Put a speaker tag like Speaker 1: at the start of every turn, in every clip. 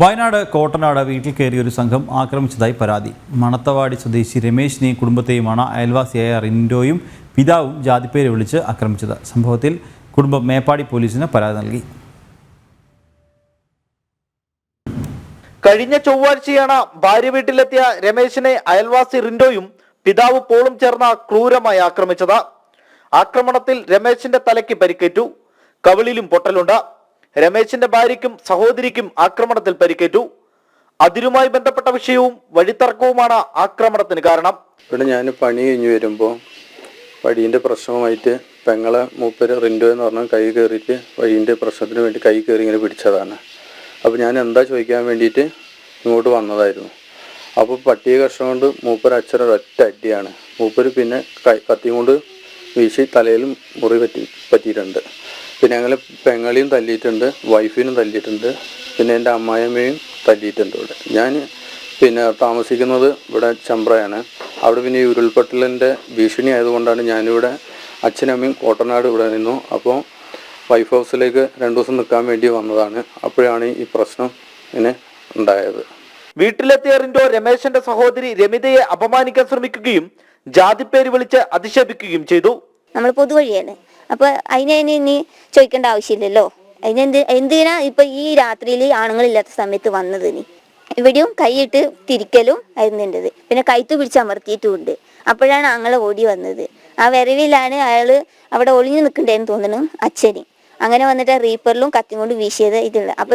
Speaker 1: വയനാട് കോട്ടനാട് വീട്ടിൽ കയറിയ ഒരു സംഘം ആക്രമിച്ചതായി പരാതി. മണത്തവാടി സ്വദേശി രമേശിനെയും കുടുംബത്തെയുമാണ് അയൽവാസിയായ റിൻഡോയും പിതാവും ജാതിപ്പേര് വിളിച്ച് ആക്രമിച്ചത്. സംഭവത്തിൽ കുടുംബം മേപ്പാടി പോലീസിന് പരാതി നൽകി.
Speaker 2: കഴിഞ്ഞ ചൊവ്വാഴ്ചയാണ് ഭാര്യ വീട്ടിലെത്തിയ രമേശിനെ അയൽവാസി റിൻഡോയും പിതാവ് പോളും ചേർന്ന ക്രൂരമായി ആക്രമിച്ചത്. ആക്രമണത്തിൽ രമേശിന്റെ തലയ്ക്ക് പരിക്കേറ്റു. കവിളിലും പൊട്ടലുണ്ട്. രമേശിന്റെ ഭാര്യയ്ക്കും സഹോദരിക്കും ആക്രമണത്തിൽ പരിക്കേറ്റു. അതിരുമായി ബന്ധപ്പെട്ട വിഷയവും വഴിത്തർക്കവുമാണ് ആക്രമണത്തിന് കാരണം.
Speaker 3: ഇവിടെ ഞാൻ പണി കഴിഞ്ഞ് വരുമ്പോൾ വഴീന്റെ പ്രശ്നവുമായിട്ട് പെങ്ങളെ മൂപ്പര് റിൻഡോ എന്ന് പറഞ്ഞ കൈ കയറിയിട്ട് വഴീന്റെ പ്രശ്നത്തിന് വേണ്ടി കൈ കയറി ഇങ്ങനെ പിടിച്ചതാണ്. അപ്പോൾ ഞാൻ എന്താ ചോദിക്കാൻ വേണ്ടിയിട്ട് ഇങ്ങോട്ട് വന്നതായിരുന്നു. അപ്പോൾ പട്ടിയെ കഷ്ണം കൊണ്ട് മൂപ്പര് അച്ഛൻ ഒറ്റ അടിയാണ്. മൂപ്പര് പിന്നെ കൈ കത്തിയും കൊണ്ട് വീശി തലയിലും മുറി പറ്റി പറ്റിയിട്ടുണ്ട്. പിന്നെ ഞങ്ങൾ പെങ്ങളെയും തല്ലിയിട്ടുണ്ട് വൈഫിനും തല്ലിയിട്ടുണ്ട് പിന്നെ എന്റെ അമ്മായിയമ്മയും തല്ലിയിട്ടുണ്ട് ഇവിടെ. ഞാൻ പിന്നെ താമസിക്കുന്നത് ഇവിടെ ചമ്പ്രയാണ്. അവിടെ പിന്നെ ഈ ഉരുൾപൊട്ടലിന്റെ ഭീഷണി ആയതുകൊണ്ടാണ് ഞാനിവിടെ അച്ഛനമ്മയും കോട്ടനാട് ഇവിടെ നിന്നു. അപ്പോൾ വൈഫ് ഹൗസിലേക്ക് രണ്ടു ദിവസം നിൽക്കാൻ വേണ്ടി വന്നതാണ്. അപ്പോഴാണ് ഈ പ്രശ്നം ഇങ്ങനെ ഉണ്ടായത്.
Speaker 2: വീട്ടിലെത്തിയ റിൻഡോ രമേശന്റെ സഹോദരി രമിതയെ അപമാനിക്കാൻ ശ്രമിക്കുകയും ജാതിപ്പേര് വിളിച്ച് അധിക്ഷേപിക്കുകയും ചെയ്തു.
Speaker 4: നമ്മൾ പൊതുവഴിയാണ്. അപ്പൊ അതിനെ ഇനി ചോദിക്കേണ്ട ആവശ്യമില്ലല്ലോ. അതിനെന്ത് എന്തിനാ ഇപ്പൊ ഈ രാത്രിയിൽ ആണുങ്ങളില്ലാത്ത സമയത്ത് വന്നത് ഇനി? ഇവിടെയും കൈയിട്ട് തിരിക്കലും ആയിരുന്നുണ്ടത് പിന്നെ കൈത്ത് പിടിച്ചമർത്തിയിട്ടുമുണ്ട് അപ്പോഴാണ് ആങ്ങളെ ഓടി വന്നത്. ആ വരവിലാണ് അയാൾ അവിടെ ഒളിഞ്ഞു നിൽക്കണ്ടേന്ന് തോന്നണു അച്ഛന്. അങ്ങനെ വന്നിട്ട് റീപ്പറിലും കത്തി കൊണ്ട് വീശിയത് ഇതുള്ള അപ്പൊ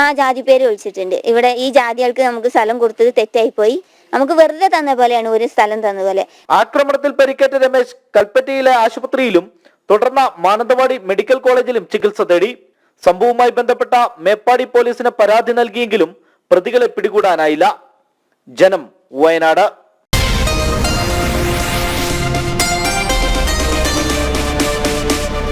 Speaker 4: ആ ജാതി പേര് ഒഴിച്ചിട്ടുണ്ട് ഇവിടെ ഈ ജാതികൾക്ക് നമുക്ക് സ്ഥലം കൊടുത്തത് തെറ്റായി പോയി നമുക്ക് വെറുതെ തന്ന പോലെയാണ് ഒരു സ്ഥലം തന്ന പോലെ.
Speaker 2: ആക്രമണത്തിൽ പരിക്കേറ്റ രമേശ് കൽപ്പറ്റയിലെ ആശുപത്രിയിലും തുടർന്ന് മാനന്തവാടി മെഡിക്കൽ കോളേജിലും ചികിത്സ തേടി. സംഭവവുമായി ബന്ധപ്പെട്ട മേപ്പാടി പോലീസിന് പരാതി നൽകിയെങ്കിലും പ്രതികളെ പിടികൂടാനായില്ല. ജനം വയനാട്.